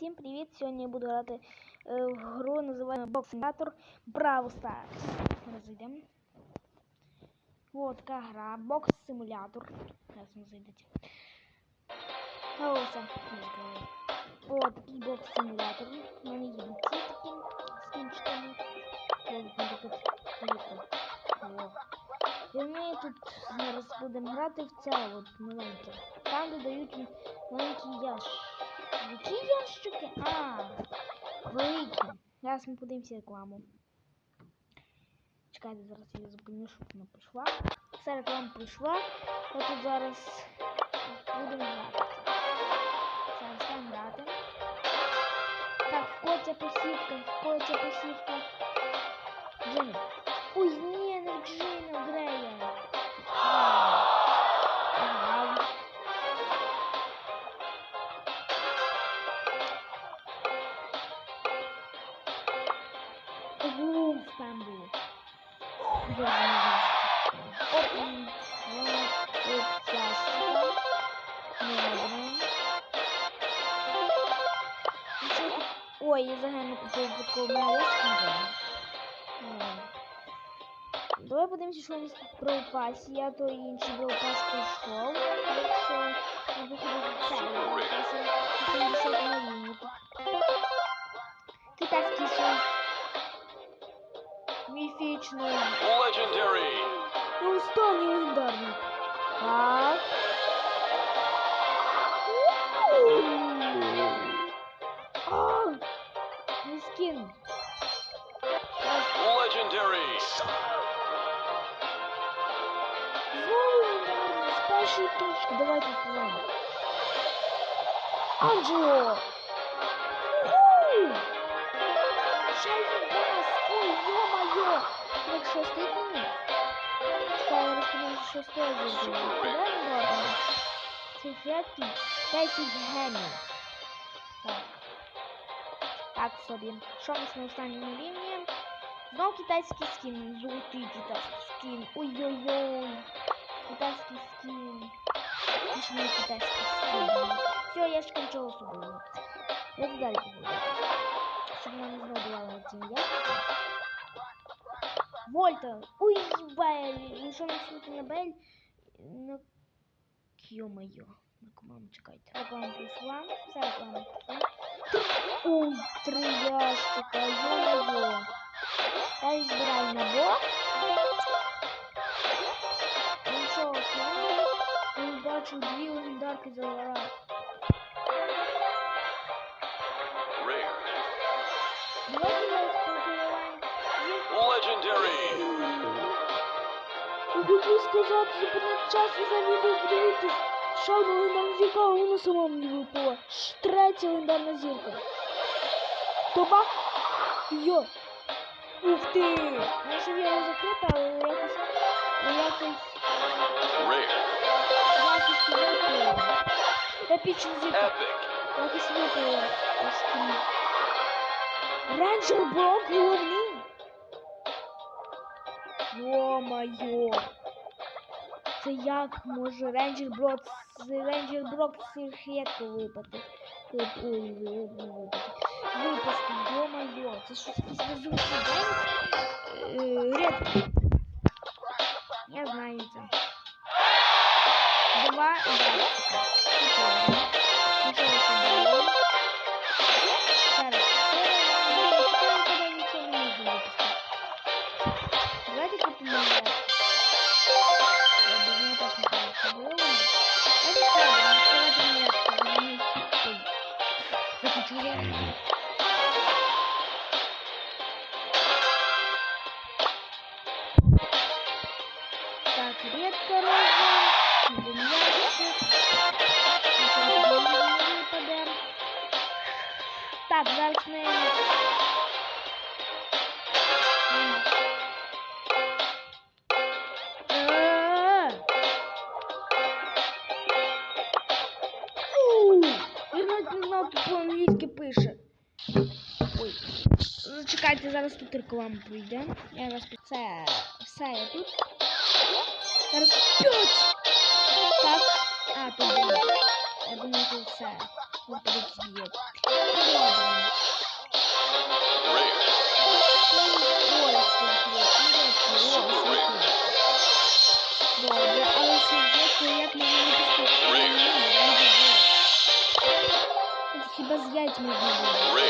Всім привіт! Сьогодні я буду грати е, в гру, називаємо Box Simulator Brawl Stars. Зараз. Вот така гра, Box Simulator. Зараз ми зайдете. Ось це. О, такий Box Simulator. У мене є ці такі скінчиками. Я тут поїхав. О. І ми тут зараз будемо грати в це от маленьке. Там де дають маленькі ящики. Які ящики? А, великі. Зараз ми подивимося рекламу. Чекайте, зараз я зупиню, щоб вона прийшла. Все, реклама прийшла. Я тут зараз будемо грати. Зараз будемо грати. Так, в посівка, в посівка. Джина. Ой, ні, вот, ясно. Добре. Ну, що тут? Ой, я загально купив ясно. Давай подивимося, що нас про пасі. Я то інший про пас пройшов. Так що я виходив це. Я 80 на рівні. Китайський сон. Міфічний. Legendary. І останній легендарний. Так. А, не скин. Legendary. Знову легендарний з першої точки. Давайте впливаємо. Анджело. Ще й газ. Ой, йо-моє. Як що стоїть мені? Чекай, я розповім, що стоїть за Куди ми робимо? Циферки 10 гемів. Так. Так собі. Що у нас на останньому рівні? Знову китайський скін. Золотий китайський скін. Ой-ой-ой. Китайський скін. Пішли китайський скін. Все, я ж кончила собою. Я далі буду. Щоб нам знову давали ці ящики. Вольта! Ой, Бель! Ну що на світі на Бель? На... Ё-моё. Реклама, чекайте. Реклама прийшла. Вся реклама прийшла. Ой, три ящика, ё-моё. Я збираю набор. Нічого собі. Я бачу дві легендарки загораю. Хотів сказати, зупинити час і за відео подивитись. Ще одна зірка, вона сама мені випала. Третя легендарна зірка. Тоба? Йо. Ух ти! Я його закрита, але якось... якось... Якось випала. Епічна зірка. Якось випала. Рейнджер Брок головний. Йо-моє. Це як може Рейнджер Брок з Рейнджер Брок з рідко випати. Ой, ой, йо-моє. Це щось якийсь безумний день. Рідко. Я знаю це. Два ящика. Чекайте, зараз тут реклама прийде. Я вас під- це все я тут. Зараз п'ять! Так. А, тут було. Я думаю, тут все. випадуть зб'єт. Добре. Rare. Ой, світло, Super світло, rare. Добре, але світло, як можна випустити? Рир. Хіба з яйцями можна буде?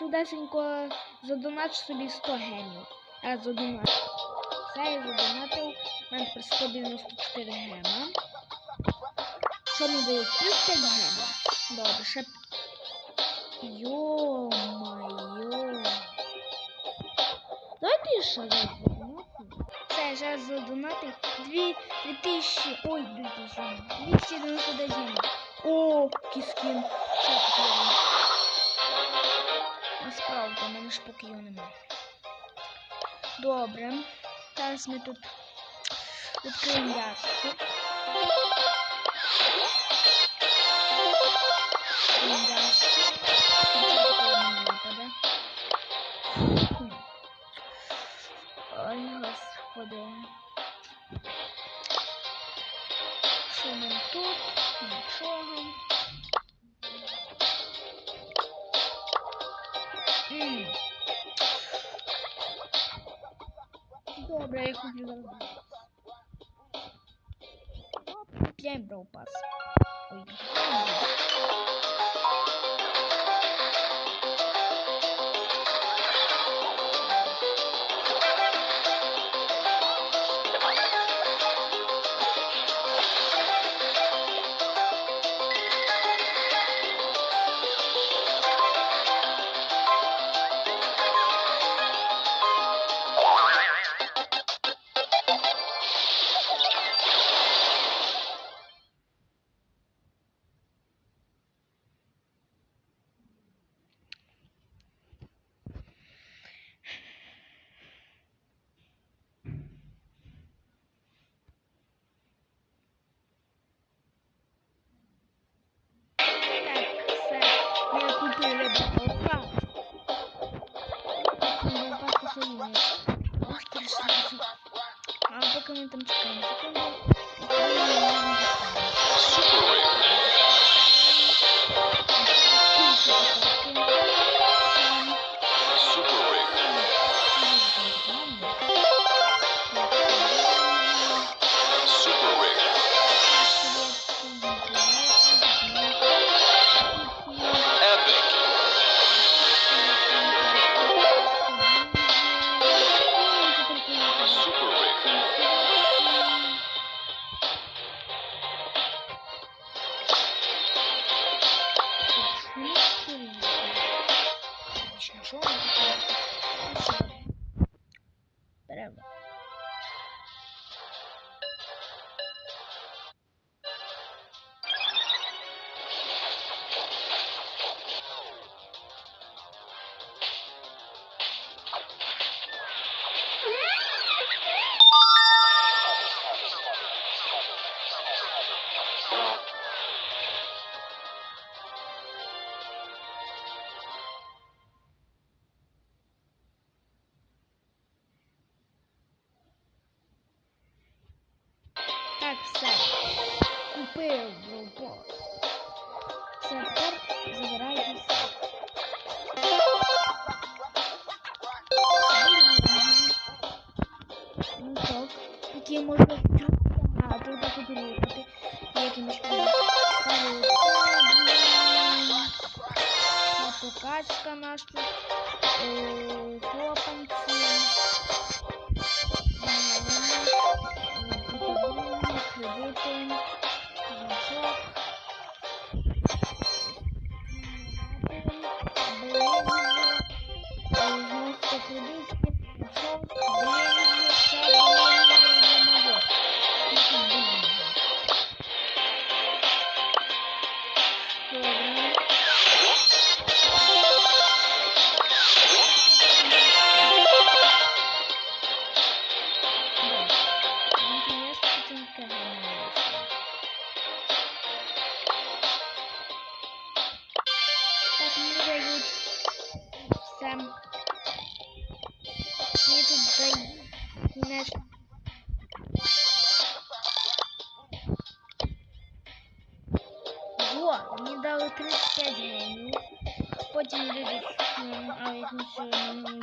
Швидесенько задоначу собі 100 гемів. Я задоначу. Все, я задонатив. У мене тепер 194 гема. Що мені дають? Плюс 5 гемів. Добре, ще... Йо-майо. Давайте ще раз. Все, я зараз задонатив 2000, ой, 2000, 299 гемів. О, кіскін. Ще покажу. Насправді, у мене ж поки його немає. Добре. Зараз ми тут відкриємо ящик. Ой, господи. break videolarım. Problem Brawl Pass. Oyun. alimentando de carne. Купив Броупос. Все, тепер забирайтеся. Який можна багато так от рухати. Якимось. Покачка наша. Е, Хлопанці. Sam. Нет, дай. Иначе. Unutmuşum.